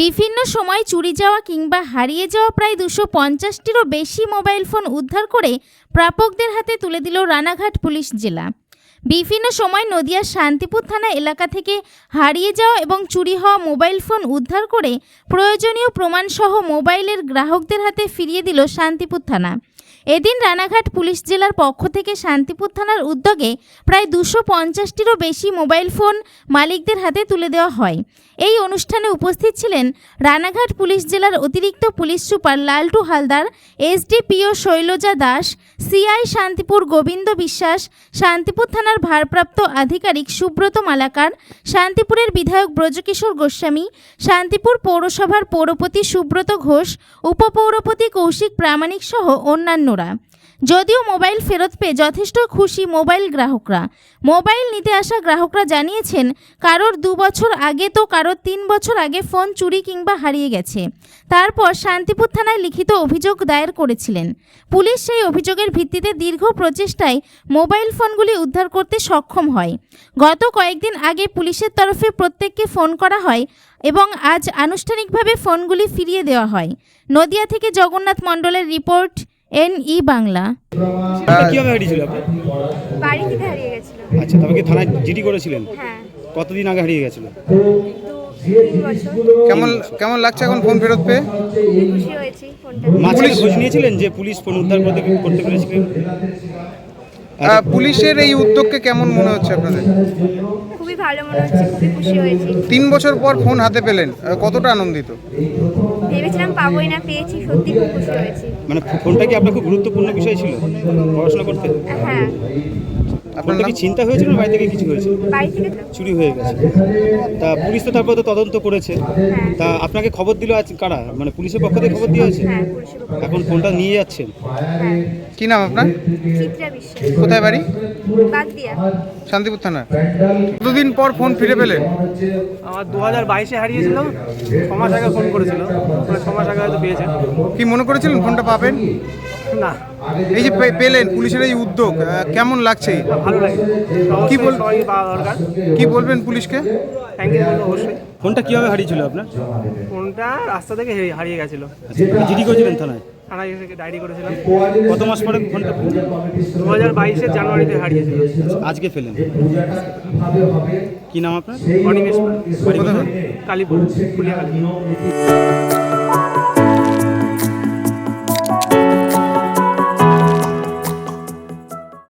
বিভিন্ন সময় চুরি যাওয়া কিংবা হারিয়ে যাওয়া প্রায় দুশো পঞ্চাশটিরও বেশি মোবাইল ফোন উদ্ধার করে প্রাপকদের হাতে তুলে দিল রানাঘাট পুলিশ জেলা। বিভিন্ন সময় নদিয়ার শান্তিপুর থানা এলাকা থেকে হারিয়ে যাওয়া এবং চুরি হওয়া মোবাইল ফোন উদ্ধার করে প্রয়োজনীয় প্রমাণসহ মোবাইলের গ্রাহকদের হাতে ফিরিয়ে দিল শান্তিপুর থানা। এদিন রানাঘাট পুলিশ জেলার পক্ষ থেকে শান্তিপুর থানার উদ্যোগে প্রায় দুশো পঞ্চাশটিরও বেশি মোবাইল ফোন মালিকদের হাতে তুলে দেওয়া হয়। এই অনুষ্ঠানে উপস্থিত ছিলেন রানাঘাট পুলিশ জেলার অতিরিক্ত police super Laltu Haldar SDPO Shailaja Das, CI Shantipur Gobinda Biswas, Shantipur থানার ভারপ্রাপ্ত আধিকারিক সুব্রত মালাকার, শান্তিপুরের বিধায়ক ব্রজকিশোর গোস্বামী, শান্তিপুর পৌরসভার পৌরপতি সুব্রত ঘোষ, উপপৌরপতি কৌশিক প্রামাণিক সহ অন্যান্যরা যদিও মোবাইল ফেরত পেয়ে যথেষ্ট খুশি মোবাইল গ্রাহকরা। মোবাইল নিতে আসা গ্রাহকরা জানিয়েছেন, কারোর দু বছর আগে তো কারোর তিন বছর আগে ফোন চুরি কিংবা হারিয়ে গেছে। তারপর শান্তিপুর থানায় লিখিত অভিযোগ দায়ের করেছিলেন। পুলিশ সেই অভিযোগের ভিত্তিতে দীর্ঘ প্রচেষ্টায় মোবাইল ফোনগুলি উদ্ধার করতে সক্ষম হয়। গত কয়েকদিন আগে পুলিশের তরফে প্রত্যেককে ফোন করা হয় এবং আজ আনুষ্ঠানিকভাবে ফোনগুলি ফিরিয়ে দেওয়া হয়। নদিয়া থেকে জগন্নাথ মণ্ডলের রিপোর্ট এন ই বাংলা কীভাবে হারিয়েছিল আপনি বাড়ি থেকে হারিয়ে গেছিল। আচ্ছা তবে কি থানায় জিডি করেছিলেন? হ্যাঁ। কতদিন আগে হারিয়ে গেছিল? কেমন কেমন লাগছে এখন ফোন ফেরত পেয়ে? খুবই খুশি হয়েছি ফোনটা মাঝখানে খোঁজ নিয়েছিলেন যে পুলিশ ফোন উদ্ধার করতে করতে পেরেছিলেন? আহ, পুলিশের এই উদ্যোগকে কেমন মনে হচ্ছে আপনাদের? খুবই ভালো মনে হচ্ছে খুবই খুশি হয়েছি। তিন বছর পর ফোন হাতে পেলেন কতটা আনন্দিত? ভেবেছিলাম পাবোই না পেয়েছি সত্যি খুব খুশি হয়েছি। মানে ফোনটা কি আপনার খুব গুরুত্বপূর্ণ বিষয় ছিল পড়াশোনা করতে? হ্যাঁ। আপনার কি চিন্তা হয়েছিল না বাড়ি থেকে কিছু তো। চুরি হয়ে গেছে। তা পুলিশ তো তারপর তো তদন্ত করেছে। হ্যাঁ। তা আপনাকে খবর দিল আজ কারা? মানে পুলিশের পক্ষ থেকে খবর দিয়ে হয়েছে হ্যাঁ পুলিশের উপর এখন ফোনটা নিয়ে যাচ্ছেন? হ্যাঁ। কি নাম আপনার? কোথায় বাড়ি? শান্তিপুর থানা কতদিন পর ফোন ফিরে পেলেন? আমার দু হাজার বাইশে হারিয়েছিল ছ মাস আগে ফোন করেছিল। মানে ছ মাস আগে হয়তো পেয়েছে। কি মনে করেছিলেন ফোনটা পাবেন? না। এই যে পে- পেলেন পুলিশের এই উদ্যোগ কেমন লাগছে? ভালো লাগে কি বল- পাওয়া দরকার। কি বলবেন পুলিশকে? থ্যাংক ইউ অবশ্যই। ফোনটা কীভাবে হারিয়েছিল আপনার? ফোনটা রাস্তা থেকে হারিয়ে গেছিল। জিডি করেছিলেন থানায়? থানায় এসে ডায়েরি করেছিলাম। কত মাস পরে ফোনটা দু হাজার বাইশের জানুয়ারিতে হারিয়েছিল। আজকে পেলেন। কি নাম আপনার? অনিমেষ বাড়ি কালীপুর ফুলিয়া কালীপুর।